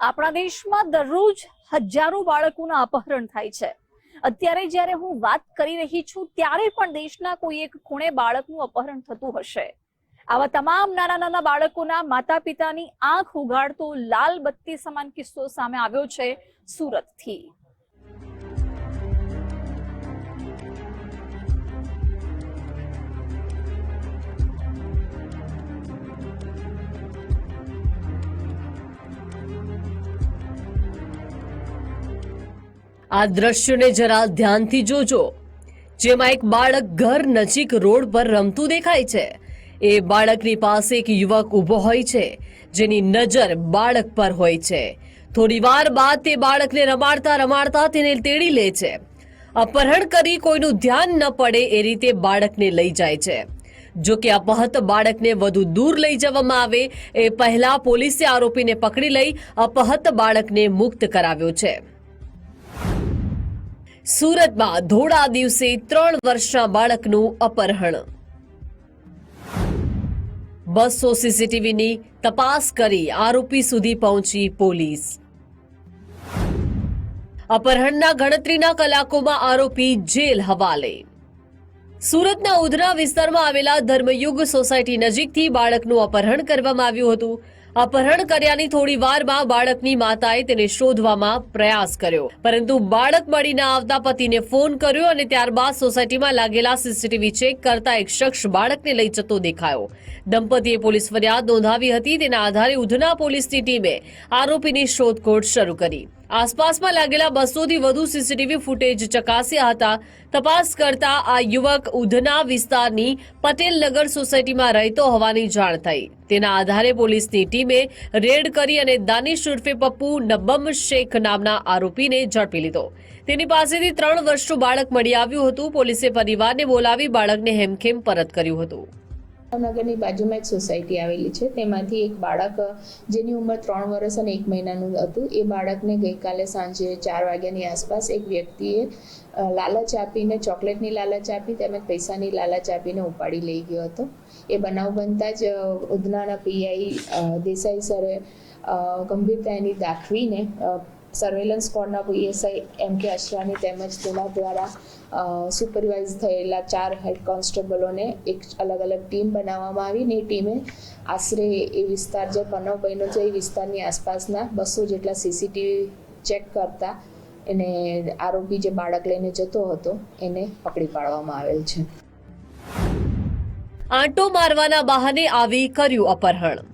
આપણા દેશમાં દરરોજ હજારો બાળકોના અપહરણ થાય છે. અત્યારે જ્યારે હું વાત કરી રહી છું, ત્યારે પણ દેશના કોઈ એક ખૂણે બાળકનું અપહરણ થતું હશે. આવા તમામ નાના નાના બાળકોના માતા પિતાની આંખ ઉગાડતો લાલ બત્તી સમાન કિસ્સો સામે આવ્યો છે સુરતથી. આ દ્રશ્યને જરા ધ્યાનથી જોજો. જેમાં એક બાળક ઘર નજીક રોડ પર રમતું દેખાય છે. એ બાળકની પાસે એક યુવક ઊભો હોય છે, જેની નજર બાળક પર હોય છે. થોડી વાર બાદ તે બાળકને રમાડતા રમાડતા તેને તેડી લે છે. અપહરણ કરી કોઈનું ધ્યાન ન પડે એ રીતે બાળકને લઈ જાય છે. જો કે અપહત બાળકને વધુ દૂર લઈ જવામાં આવે, એ પહેલા પોલીસે આરોપીને પકડી લઈ અપહત બાળકને મુક્ત કરાવ્યો છે. સુરતમાં ધોળા દિવસે ત્રણ વર્ષના બાળકનું અપહરણ. બસો સીસીટીવીની તપાસ કરી આરોપી સુધી પહોંચી પોલીસ. અપહરણના ગણતરીના કલાકોમાં આરોપી જેલ હવાલે. સુરતના ઉધના વિસ્તારમાં આવેલા ધર્મયુગ સોસાયટી નજીકથી બાળકનું અપહરણ કરવામાં આવ્યું હતું. અપહરણ કર્યાની થોડી વારમાં બાળકની માતાએ તેને શોધવામાં પ્રયાસ કર્યો. પરંતુ બાળક મળી ના આવતા પતિને ફોન કર્યો અને ત્યારબાદ સોસાયટીમાં લાગેલા સીસીટીવી ચેક કરતા એક શખ્સ બાળકને લઈ જતો દેખાયો. દંપતીએ પોલીસ ફરિયાદ નોંધાવી હતી. તેના આધારે ઉધના પોલીસની ટીમે આરોપીની શોધખોળ શરૂ કરી. આસપાસમાં લાગેલા બસોથી વધુ સીસીટીવી ફૂટેજ ચકાસ્યા હતા. તપાસ કરતા આ યુવક ઉધના વિસ્તારની પટેલનગર સોસાયટીમાં રહેતો હોવાની જાણ થઈ. તેના આધારે પોલીસની ટીમે રેડ કરી અને દાનિશ ઉર્ફે પપ્પુ નબ્બમ શેખ નામના આરોપીને ઝડપી લીધો. તેની પાસેથી ત્રણ વર્ષનું બાળક મળી આવ્યું હતું. પોલીસે પરિવારને બોલાવી બાળકને હેમખેમ પરત કર્યું હતું. ભાવનગરની બાજુમાં એક સોસાયટી આવેલી છે. તેમાંથી એક બાળક, જેની ઉંમર ત્રણ વર્ષ અને એક મહિનાનું હતું, એ બાળકને ગઈકાલે સાંજે ચાર વાગ્યાની આસપાસ એક વ્યક્તિએ લાલચ આપીને, ચોકલેટની લાલચ આપી તેમજ પૈસાની લાલચ આપીને ઉપાડી લઈ ગયો હતો. એ બનાવ બનતા જ ઉધનાના પીઆઈ દેસાઈ સરે ગંભીરતા એની દાખવીને સર્વેલન્સ સ્કોડના પીએસઆઈ એમ કે અશરાની તેમજ તેના દ્વારા સુપરવાઇઝ થયેલા ચાર હેડ કોન્સ્ટેબલોને એક અલગ અલગ ટીમ બનાવવામાં આવી ને એ ટીમે આશરે એ વિસ્તાર જે પનવ બન્યો છે એ વિસ્તારની આસપાસના બસો જેટલા સીસીટીવી ચેક કરતા એને આરોપી જે બાળક લઈને જતો હતો એને પકડી પાડવામાં આવેલ છે. આંટો મારવાના બહાને આવી કર્યું અપહરણ.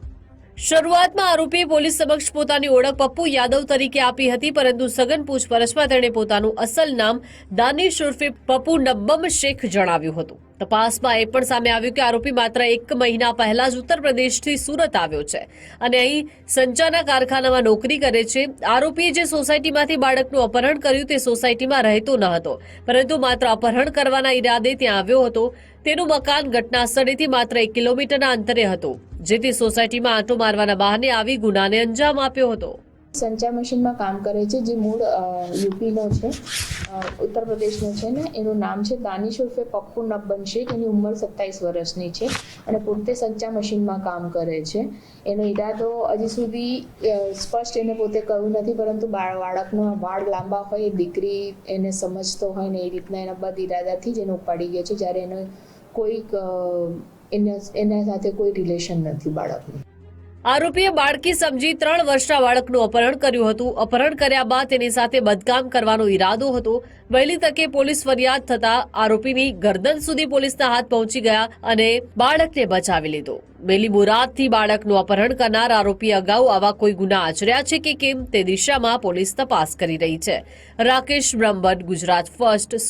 શરૂઆતમાં આરોપીએ પોલીસ સમક્ષ પોતાની ઓળખ પપ્પુ યાદવ તરીકે આપી હતી, પરંતુ સઘન પૂછપરછમાં તેણે પોતાનું અસલ નામ દાનિશ ઉર્ફે પપ્પુ નબ્બમ શેખ જણાવ્યું હતું. તપાસમાં એ પણ સામે આવ્યું કે આરોપી માત્ર એક મહિના પહેલા જ ઉત્તર પ્રદેશથી સુરત આવ્યો છે અને અહીં સંચાના કારખાનામાં નોકરી કરે છે. આરોપીએ જે સોસાયટીમાંથી બાળકનું અપહરણ કર્યું તે સોસાયટીમાં રહેતો ન હતો, પરંતુ માત્ર અપહરણ કરવાના ઈરાદે ત્યાં આવ્યો હતો. તેનું મકાન ઘટના સ્થળેથી માત્ર એક કિલોમીટરના અંતરે હતું. જેથી સોસાયટીમાં આંટો મારવાના બહાને આવી ગુનાને અંજામ આપ્યો હતો. સંચા મશીનમાં કામ કરે છે, જે મૂળ યુપીનો છે. ઉત્તર પ્રદેશનો છે ને, એનું નામ છે દાનિશ ઉર્ફે પપ્પુ નબ્બન શેખ એની ઉંમર સત્તાવીસ વર્ષની છે અને પોતે સંચા મશીનમાં કામ કરે છે. એનો ઈરાદો હજી સુધી સ્પષ્ટ એને પોતે કહ્યું નથી, પરંતુ બાળ, બાળકનો વાળ લાંબા હોય દીકરી એને સમજતો હોય ને એ રીતના એના બદ ઈરાદાથી જ એને ઉપાડી ગયો છે. જ્યારે એનો કોઈક એના સાથે કોઈ રિલેશન નથી બાળકનું. આરોપીએ બાળકી સમજી ત્રણ વર્ષના બાળકનું અપહરણ કર્યું હતું. અપહરણ કર્યા બાદ તેની સાથે બદકામ કરવાનો ઈરાદો હતો. વહેલી તકે પોલીસ ફરિયાદ થતા આરોપીની ગરદન સુધી પોલીસના હાથ પહોંચી ગયા અને બાળકને બચાવી લીધો. મેલી મુરાદથી બાળકનું અપહરણ કરનાર આરોપી અગાઉ આવા કોઈ ગુના આચર્યા છે કે કેમ તે દિશામાં પોલીસ તપાસ કરી રહી છે. રાકેશ બ્રહ્મભટ્ટ, ગુજરાત ફર્સ્ટ